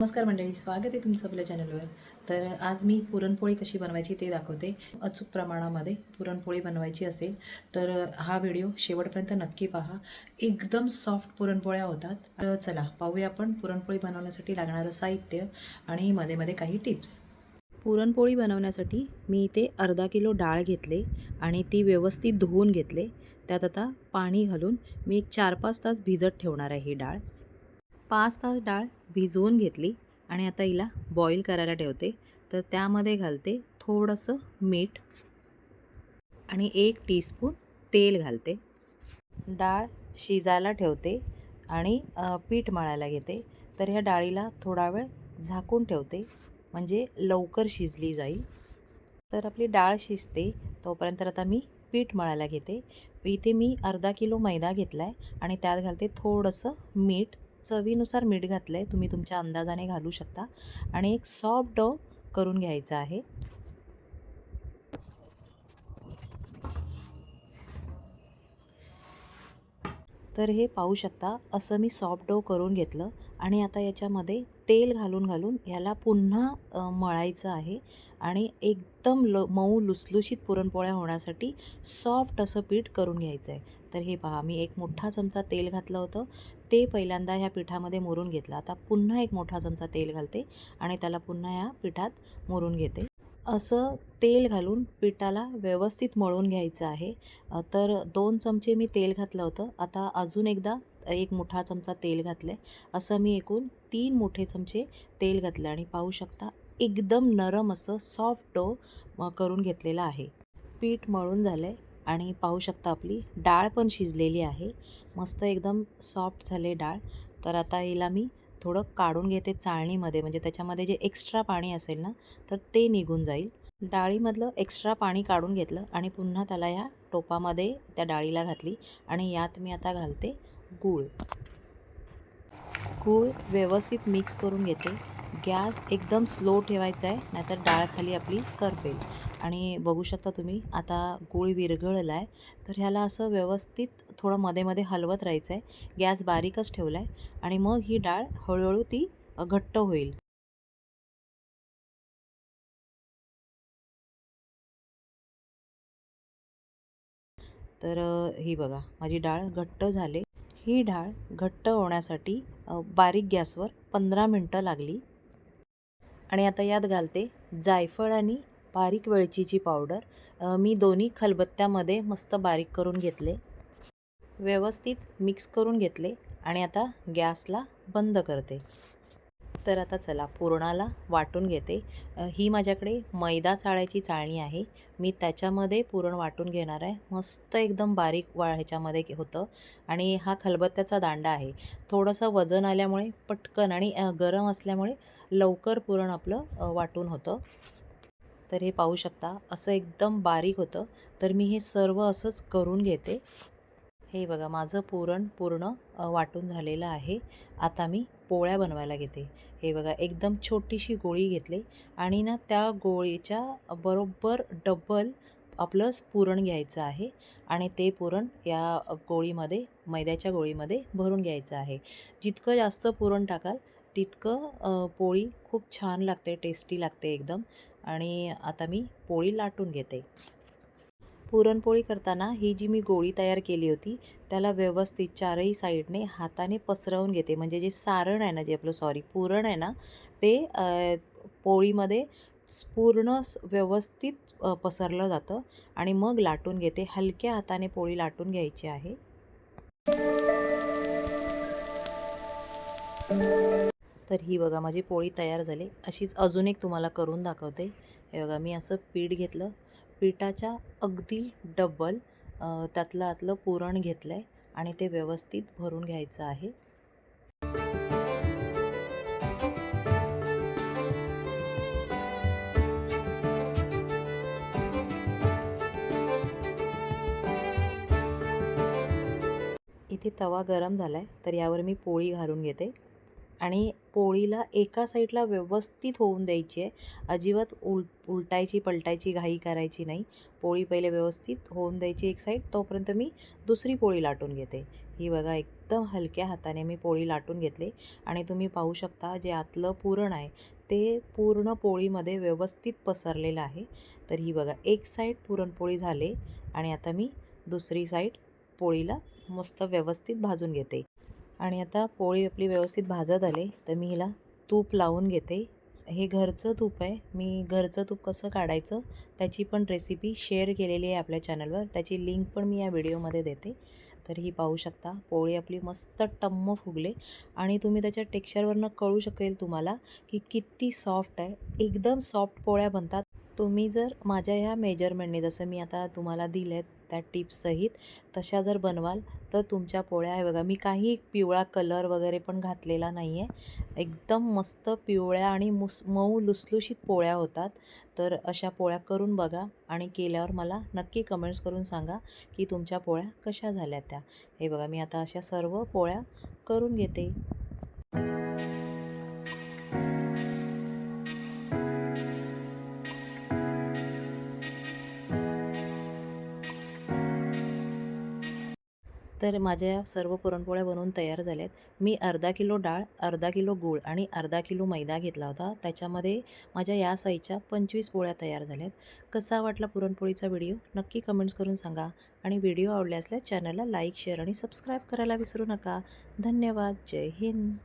नमस्कार मंडळी स्वागत आहे तुमचं आपल्या चॅनलवर तर आज मी पुरणपोळी कशी बनवायची ते दाखवते. अचूक प्रमाणामध्ये पुरणपोळी बनवायची असेल तर हा व्हिडिओ शेवटपर्यंत नक्की पहा. एकदम सॉफ्ट पुरणपोळ्या होतात. तर चला पाहूया आपण पुरणपोळी बनवण्यासाठी लागणारं साहित्य आणि मध्ये मध्ये काही टिप्स पुरणपोळी बनवण्यासाठी मी इथे अर्धा किलो डाळ घेतले आणि ती व्यवस्थित धुवून घेतले. त्यात आता पाणी घालून मी एक चार पाच तास भिजत ठेवणार आहे ही डाळ. पाच तास डाळ भिजवून घेतली आणि आता हिला बॉईल करायला ठेवते. तर त्यामध्ये घालते थोडंसं मीठ आणि एक टीस्पून तेल घालते. डाळ शिजायला ठेवते आणि पीठ मळायला घेते. तर ह्या डाळीला थोडा वेळ झाकून ठेवते म्हणजे लवकर शिजली जाईल. तर आपली डाळ शिजते तोपर्यंत आता मी पीठ मळायला घेते. इथे मी अर्धा किलो मैदा घेतला आहे आणि त्यात घालते थोडंसं मीठ चवीनुसार मीठ घातलं आहे तुम्ही तुमच्या अंदाजाने घालू शकता. आणि एक सॉफ्ट डो करून घ्यायचा आहे. तर हे पाहू शकता असं मी सॉफ्ट डो करून घेतलं आणि आता याच्यामध्ये तेल घालून घालून याला पुन्हा मळायचं आहे आणि एकदम ल मऊ लुसलुशीत पुरणपोळ्या होण्यासाठी सॉफ्ट असं पीठ करून घ्यायचं आहे तर हे पहा मी एक मोठा चमचा तेल घातलं होतं. ते पहिल्यांदा ह्या पिठामध्ये मुरून घेतलं. आता पुन्हा एक मोठा चमचा तेल घालते आणि त्याला पुन्हा ह्या पिठात मुरून घेते. असं तेल घालून पिठाला व्यवस्थित मळून घ्यायचं आहे. तर दोन चमचे मी तेल घातलं होतं. आता अजून एकदा एक मोठा चमचा तेल घातलं आहे असं मी एकूण तीन मोठे चमचे तेल घातलं आणि पाहू शकता एकदम नरम असं सॉफ्ट डो करून घेतलेलं आहे. पीठ मळून झालं आहे आणि पाहू शकता आपली डाळ पण शिजलेली आहे. मस्त एकदम सॉफ्ट झाले डाळ. तर आता हिला मी थोडं काढून घेते चाळणीमध्ये म्हणजे त्याच्यामध्ये जे एक्स्ट्रा पाणी असेल ना तर ते निघून जाईल. डाळीमधलं एक्स्ट्रा पाणी काढून घेतलं आणि पुन्हा त्याला ह्या टोपामध्ये त्या डाळीला घातली आणि यात मी आता घालते गूळ. गूळ व्यवस्थित मिक्स करून घेते. गॅस एकदम स्लो ठेवायचा आहे नाहीतर डाळ खाली आपली करपेल. आणि बघू शकता तुम्ही आता गूळ विरघळला आहे तर ह्याला असं व्यवस्थित थोडं मध्ये मध्ये हलवत राहायचं आहे गॅस बारीकच ठेवला आहे आणि मग ही डाळ हळूहळू ती घट्ट होईल. तर ही बघा माझी डाळ घट्ट झाले. ही डाळ घट्ट होण्यासाठी बारीक गॅसवर पंधरा मिनटं लागली. आणि आता यात घालते जायफळ आणि बारीक वेलचीची पावडर. मी दोन्ही खलबत्त्यामध्ये मस्त बारीक करून घेतले. व्यवस्थित मिक्स करून घेतले आणि आता गॅसला बंद करते. तर आता चला पुरणाला वाटून घेते. ही माझ्याकडे मैदा चाळायची चाळणी आहे. मी त्याच्यामध्ये पुरण वाटून घेणार आहे. मस्त एकदम बारीक वा ह्याच्यामध्ये होतं. आणि हा खलबत्त्याचा दांडा आहे. थोडंसं वजन आल्यामुळे पटकन आणि गरम असल्यामुळे लवकर पुरण आपलं वाटून होतं. तर हे पाहू शकता असं एकदम बारीक होतं. तर मी हे सर्व असंच करून घेते. हे बघा माझं पुरण पूर्ण वाटून झालेलं आहे. आता मी पोळ्या बनवायला घेते. हे बघा एकदम छोटीशी गोळी घेतली आणि ना त्या गोळीच्या बरोबर डबल आपलं पुरण घ्यायचं आहे आणि ते पुरण या गोळीमध्ये मैद्याच्या गोळीमध्ये भरून घ्यायचं आहे. जितकं जास्त पुरण टाकाल तितकं पोळी खूप छान लागते टेस्टी लागते एकदम. आणि आता मी पोळी लाटून घेते. पुरणपोळी करताना ही जी मी गोळी तयार केली होती त्याला व्यवस्थित चारही साईडने हाताने पसरवून घेते. म्हणजे जे सारण आहे ना जे आपलं सॉरी पुरण आहे ना ते पोळीमध्ये पूर्ण व्यवस्थित पसरलं जातं आणि मग लाटून घेते. हलक्या हाताने पोळी लाटून घ्यायची आहे. तर ही बघा माझी पोळी तयार झाली. अशीच अजून एक तुम्हाला करून दाखवते. हे बघा मी असं पीठ घेतलं. पिठाच्या अगदी डबल त्यातलं आतलं पुरण घेतलं आहे आणि ते व्यवस्थित भरून घ्यायचं आहे. इथे तवा गरम झाला आहे तर यावर मी पोळी घालून घेते. आणि पोळीला एका साईडला व्यवस्थित होऊन द्यायची आहे. अजिबात उल उलटायची पलटायची घाई करायची नाही. पोळी पहिले व्यवस्थित होऊन द्यायची एक साईड तोपर्यंत मी दुसरी पोळी लाटून घेते. ही बघा एकदम हलक्या हाताने मी पोळी लाटून घेतली. आणि तुम्ही पाहू शकता जे आतलं पुरण आहे ते पूर्ण पोळीमध्ये व्यवस्थित पसरलेलं आहे. तर ही बघा एक साईड पुरणपोळी झाले. आणि आता मी दुसरी साईड पोळीला मस्त व्यवस्थित भाजून घेते. आणि आता पोळी आपली व्यवस्थित भाजत आले तर मी हिला तूप लावून घेते. हे घरचं तूप आहे. मी घरचं तूप कसं काढायचं त्याची पण रेसिपी शेअर केलेली आहे आपल्या चॅनलवर त्याची लिंक पण मी या व्हिडिओमध्ये देते. तर ही पाहू शकता पोळी आपली मस्त टम्म फुगले. आणि तुम्ही त्याच्या टेक्स्चरवरनं कळू शकेल तुम्हाला की किती सॉफ्ट आहे. एकदम सॉफ्ट पोळ्या बनतात. तुम्ही जर माझ्या ह्या मेजरमेंटने जसं मी आता तुम्हाला दिले आहेत त्या टिप्ससहित तशा जर बनवाल तर तुमच्या पोळ्या आहे बघा मी काही पिवळा कलर वगैरे पण घातलेला नाही आहे एकदम मस्त पिवळ्या आणि मुस मऊ लुसलुशीत पोळ्या होतात. तर अशा पोळ्या करून बघा आणि केल्यावर मला नक्की कमेंट्स करून सांगा की तुमच्या पोळ्या कशा झाल्या त्या. हे बघा मी आता अशा सर्व पोळ्या करून घेते. तर माझ्या सर्व पुरणपोळ्या बनवून तयार झाल्यात. मी अर्धा किलो डाळ अर्धा किलो गूळ आणि अर्धा किलो मैदा घेतला होता. त्याच्यामध्ये माझ्या या साईजच्या पंचवीस पोळ्या तयार झाल्यात. कसा वाटला पुरणपोळीचा व्हिडिओ? नक्की कमेंट्स करून सांगा. आणि व्हिडिओ आवडले असल्यास चॅनलला लाईक शेअर आणि सबस्क्राईब करायला विसरू नका. धन्यवाद. जय हिंद.